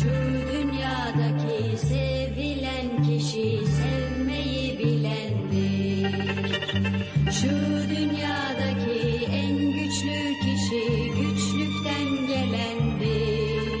Şu dünyadaki sevilen kişi sevmeyi bilendir. Şu dünyadaki en güçlü kişi güçlükten gelendir.